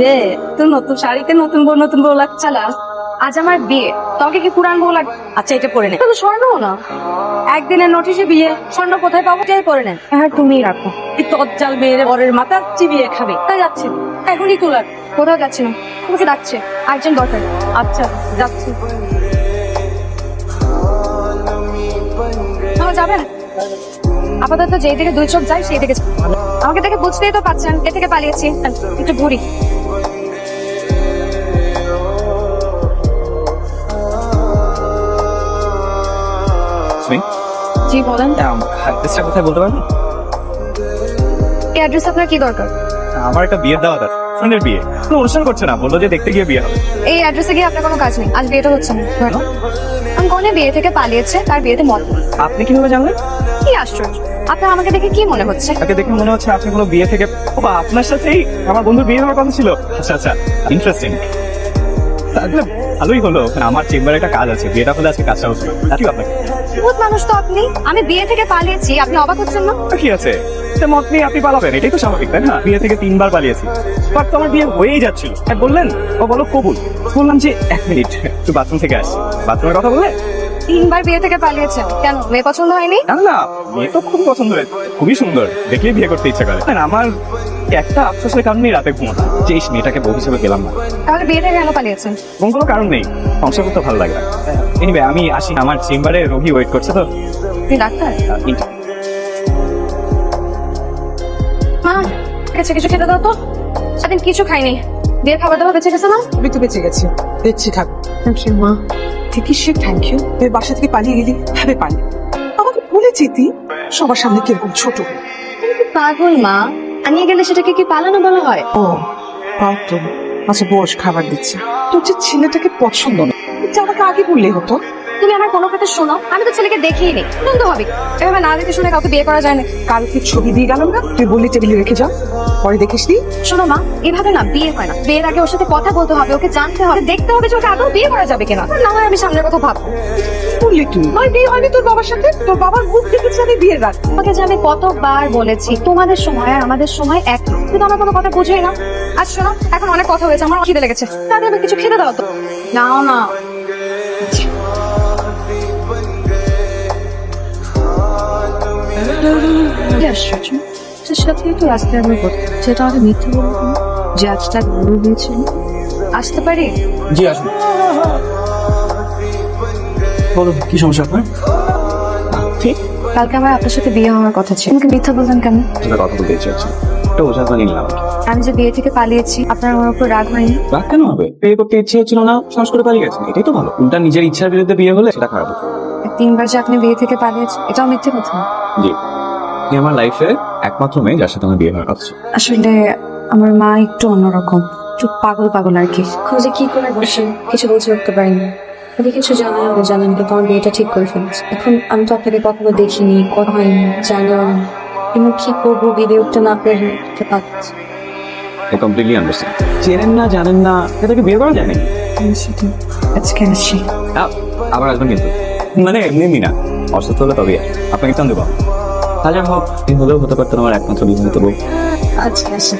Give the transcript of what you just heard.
রে তুই নতুন শাড়িতে নতুন বউ নতুন বউ লাগছে আজ আমার বিয়ে। তোমাকে কি পুরান বউ লাগে আচ্ছা এটা পরে নে। তো স্বর্ণ না। একদিনের নোটিশে বিয়ে স্বর্ণ কোথায় পাবো যাই পরে নেন হ্যাঁ তুমিই রাখো। এই তজ্জাল মেয়ের বরের মাথা চিবিয়ে খাবে। তাই যাচ্ছি? এখনই তোলার কোথাও যাচ্ছে না। তোমাকে ডাকছে। আর্জেন্ট দরকার। আচ্ছা যাচ্ছি। যাবেন? আপাতত যেই থেকে দুই চোখ যায় সেই যাই। আমাকে দেখে বুঝতেই তো পারছেন এ থেকে পালিয়েছি। একটু ঘুরি। জি বলেন। অ্যাড্রেসটা কোথায় বলতে পারবেন? এই অ্যাড্রেস আপনার কি দরকার? আমার একটা বিয়ের দাওয়াত আছে ফ্রেন্ডের বিয়ে। কোনো অনুষ্ঠান করছে না বলল যে দেখতে গিয়ে বিয়ে হবে। এই অ্যাড্রেসে গিয়ে আপনার কোনো কাজ নেই আজ বিয়েটা হচ্ছে না। আমি কনে বিয়ে থেকে পালিয়েছে তার বিয়েতে মত। আপনি কীভাবে জানলেন? আশ্চর্য। আপনার আমাকে দেখে কি মনে হচ্ছে? তাকে দেখে মনে হচ্ছে আপনি কোনো বিয়ে থেকে ও বা, আপনার সাথেই আমার বন্ধুর বিয়ে হওয়ার কথা ছিল। আচ্ছা আচ্ছা ইন্টারেস্টিং তাহলে ভালোই হলো। আমার চেম্বারে একটা কাজ আছে বিয়েটা হলে আজকে কাজটা হচ্ছে। কি আপনাকে। বহুত মানুষ তো আপনি। আমি বিয়ে থেকে পালিয়েছি আপনি অবাক হচ্ছেন না? কি আছে? মত নিয়ে আপনি পালাবেন এটাই তো স্বাভাবিক তাই না? বিয়ে থেকে তিনবার পালিয়েছি। বাট তোমার বিয়ে হয়েই যাচ্ছিল। হ্যাঁ, বললেন? ও বলো কবুল। বললাম যে এক মিনিট একটু বাথরুম থেকে আসছি বাথরুমের কথা বললে? তিনবার বিয়ে থেকে পালিয়েছে। কেন? মেয়ে পছন্দ হয়নি? না না মেয়ে তো খুব পছন্দ হয়েছে খুবই সুন্দর। দেখলেই বিয়ে করতে ইচ্ছা করে। না, আমার একটা আফসোসের কারণেই রাতে ঘুমানো যে এই মেয়েটাকে বউ হিসেবে পেলাম না। তাহলে বিয়ে থেকে কেন পালিয়েছেন এবং কোনো কারণ নেই। সংসার করতে ভালো লাগে এনিওয়ে আমি আসি আমার চেম্বারে রোগী ওয়েট করছে তো। তুই ডাক্তার? মা গেছে কিছু খেতে দাও তো। সেদিন কিছু খাইনি। বিয়ের খাবার দাবার বেঁচে গেছে না? আমি তো বেঁচে গেছি। দেখছি থাক। থ্যাংক ইউ মা। থেকে সে থ্যাংক ইউ তুই বাসা থেকে পালিয়ে গেলি? ভাবে পালি আমাকে ভুলে যেতি। সবার সামনে কীরকম ছোট? পাগল মা। আনিয়ে গেলে সেটাকে কি পালানো বলা হয়? ও পাত্র আচ্ছা বস খাবার দিচ্ছি। তোর যে ছেলেটাকে পছন্দ না আমাকে আগে বললে হতো। তুমি আমার কোনো কথা শোনো আমি তো ছেলেকে দেখিনি নি। বন্ধু হবে এভাবে না দেখে শুনে কাউকে বিয়ে করা যায় না। কালকে ছবি দিয়ে গেলাম না? তুই বললি টেবিলে রেখে যা পরে দেখিস নি? শোনো মা এভাবে না বিয়ে হয় না। বিয়ের আগে ওর সাথে কথা বলতে হবে ওকে জানতে হবে। দেখতে হবে যে ওকে আদৌ বিয়ে করা যাবে কিনা। না হয় আমি সামনের কথা ভাববো। বললি তুই নয় বিয়ে হয়নি তোর বাবার সাথে? তোর বাবার মুখ দেখেছি আমি বিয়ের রাত। তোমাকে যে আমি কতবার বলেছি তোমাদের সময় আর আমাদের সময় এক। না। কিন্তু আমার কোনো কথা বুঝেই না। আজ শোনো এখন অনেক কথা হয়েছে আমার খিদে লেগেছে। তাদের আমি কিছু খেতে দাও তো। নাও না। আশ্চর্য তার সাথেই তো রাস্তায় আমার কথা সেটা আমাকে মিথ্যে বলব যে আজ তার বড় হয়েছিল আসতে পারি? জি আসুন। বলো কি সমস্যা আপনার? ঠিক কালকে আমার আপনার সাথে বিয়ে হওয়ার কথা ছিল। আমাকে মিথ্যা বললেন কেন? সেটা কথা বলতে ইচ্ছে একটা ওঝা নিলাম আমি যে বিয়ে থেকে পালিয়েছি আপনার আমার উপর রাগ হয়নি? রাগ কেন হবে? বিয়ে করতে ইচ্ছে হচ্ছিল না সাহস করে পালিয়ে গেছেন। এটাই তো ভালো। উল্টা নিজের ইচ্ছার বিরুদ্ধে বিয়ে হলে সেটা খারাপ তিনবার যে আপনি বিয়ে থেকে পালিয়েছেন এটাও মিথ্যে কথা। জি। আপনি আমার লাইফে একমাত্র মেয়ে যার সাথে আমার বিয়ে হওয়ার কথা ছিল। আসলে আমার মা একটু অন্যরকম। একটু পাগল পাগল আর কি। খুঁজে কি করে বসে? কিছু বুঝে উঠতে পারিনি। যদি কিছু জানা হবে জানেন কিন্তু আমার বিয়েটা ঠিক করে ফেলেছে। এখন আমি তো আপনাকে কখনো দেখিনি কথা হয়নি জানিও না। কিন্তু কি করব বেড়ে উঠতে না পেরে উঠতে পারছি I completely understand. চেনেন না জানেন না এটাকে বিয়ে করা যায় নাকি? আজকে আ- আবার আসবেন কিন্তু। মানে এমনি এমনি না। অসুস্থ হলে তবে। আপনাকে চান দেবো। হাজার হোক এই হলেও হতে পারতো আমার একমাত্র বিবাহিত বউ। আচ্ছা আসি